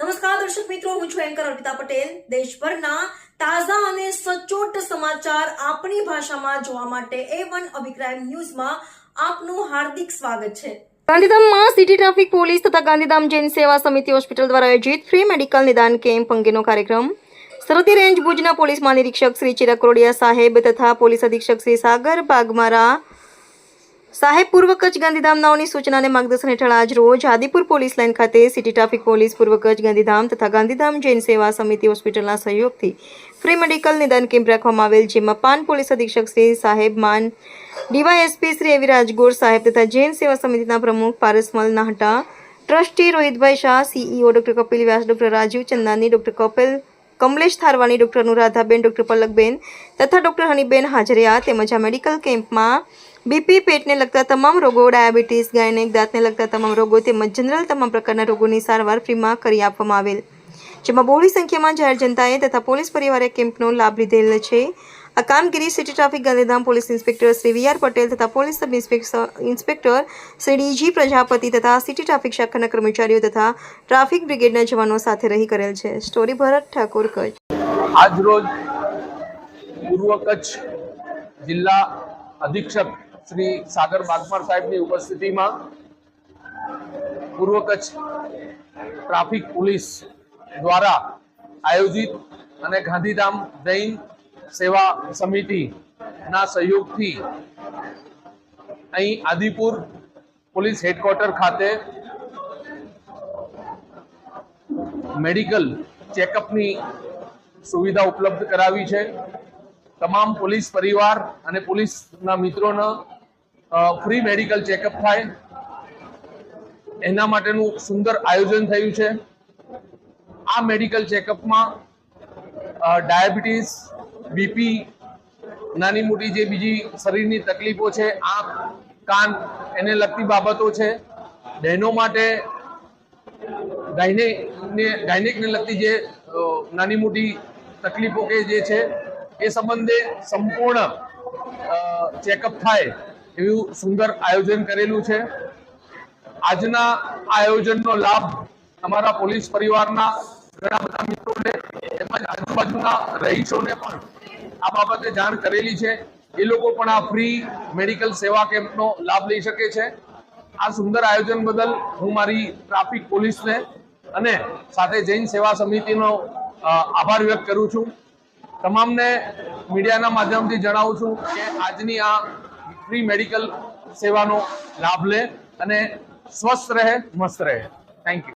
નમસ્કાર દર્શક મિત્રો, હું છું એન્કર અર્પિતા પટેલ. દેશભરના તાજા અને સચોટ સમાચાર આપણી ભાષામાં જોવા માટે એ વન અભિપ્રાય ન્યૂઝમાં આપનું હાર્દિક સ્વાગત છે. ગાંધીધામમાં સિટી ટ્રાફિક પોલીસ તથા ગાંધીધામ જૈન સેવા સમિતિ હોસ્પિટલ દ્વારા આયોજિત ફ્રી મેડિકલ નિદાન કેમ્પ અંગેનો કાર્યક્રમ. સરહદી રેન્જ ભુજના પોલીસ મહાનિરીક્ષક શ્રી ચિરાગ કરોડિયા સાહેબ તથા પોલીસ અધિક્ષક શ્રી સાગર બાગમારા સાહેબ પૂર્વ કચ્છ ગાંધીધામ નાઓની સૂચના અને માર્ગદર્શન હેઠળ આજ રોજ આદિપુર પોલીસ લાઇન ખાતે સિટી ટ્રાફિક પોલીસ પૂર્વ કચ્છ ગાંધીધામ તથા ગાંધીધામ જૈન સેવા સમિતિ હોસ્પિટલના સહયોગથી ફ્રી મેડિકલ નિદાન કેમ્પ રાખવામાં આવેલ જેમાં પાન પોલીસ અધિક્ષક શ્રી સાહેબ માન, ડીવાયએસપી શ્રી એવી રાજગોર સાહેબ તથા જૈન સેવા સમિતિના પ્રમુખ Parasmal Nahata, trustee Rohitbhai Shah, CEO doctor Kapil Vyas, doctor Rajiv Chandani, doctor Kapil Kamlesh Tharwani doctor Anuradhaben, doctor Palakben તથા ડૉક્ટર હનીબેન હાજરિયા તેમજ આ મેડિકલ કેમ્પમાં બીપી પેટને લગતા તમામ રોગો, ડાયાબિટીસ, ગાયનેક દાંતને લગતા તમામ રોગો તેમજ જનરલ તમામ પ્રકારના રોગોની સારવાર ફ્રીમાં કરી આપવામાં આવેલ. જેમાં બહોળી સંખ્યામાં જાહેર જનતાએ તથા પોલીસ પરિવારે કેમ્પનો લાભ લીધેલ છે. આ કામગીરી city traffic Gandhidham police inspector Shri V R Patel તથા police sub inspector Shri D G Prajapati તથા સિટી ટ્રાફિક શાખાના કર્મચારીઓ તથા ટ્રાફિક બ્રિગેડના જવાનો સાથે રહી કરેલ છે. સ્ટોરી ભરત ઠાકોર કચ્છ. આજરોજ પૂર્વ કચ્છ જિલ્લા અધિક્ષક શ્રી સાગર બાગમાર સાહેબની ઉપસ્થિતિમાં પૂર્વ કચ્છ ટ્રાફિક પોલીસ દ્વારા આયોજિત અને ગાંધીધામ જૈન સેવા સમિતિના સહયોગથી અહીં આદિપુર પોલીસ હેડક્વાર્ટર ખાતે મેડિકલ ચેકઅપની સુવિધા ઉપલબ્ધ કરાવી છે. તમામ પોલીસ પરિવાર અને પોલીસના મિત્રોનો ફ્રી મેડિકલ ચેકઅપ થાય. એના માટેનું સુંદર આયોજન થયું છે. આ મેડિકલ ચેકઅપમાં ડાયાબિટીસ બીપી નાની મોટી જે બીજી શરીરની તકલીફો છે, આંખ, કાન, એને લગતી બાબતો છે. બહેનો માટે ગાયનેકને ગાયનેકને લગતી જે નાની મોટી તકલીફો કે જે છે, એ સંબંધે સંપૂર્ણ ચેકઅપ થાય એવું સુંદર આયોજન કરેલું છે. આજના આયોજનનો લાભ અમારા પોલીસ પરિવારના ઘણા બધા મિત્રોને તેમજ આજુબાજુના રહીશોને પણ આ બાબતે જાણ કરેલી છે. એ લોકો પણ આ ફ્રી મેડિકલ સેવા કેમ્પનો લાભ લઈ શકે છે. આ સુંદર આયોજન બદલ હું મારી ટ્રાફિક પોલીસને અને સાથે જૈન સેવા સમિતિનો આભાર વ્યક્ત કરું છું. તમામને મીડિયાના માધ્યમથી જણાવું છું કે આજની આ ફ્રી મેડિકલ સેવાનો લાભ લે અને સ્વસ્થ રહે. મસ્ત રહે. Thank you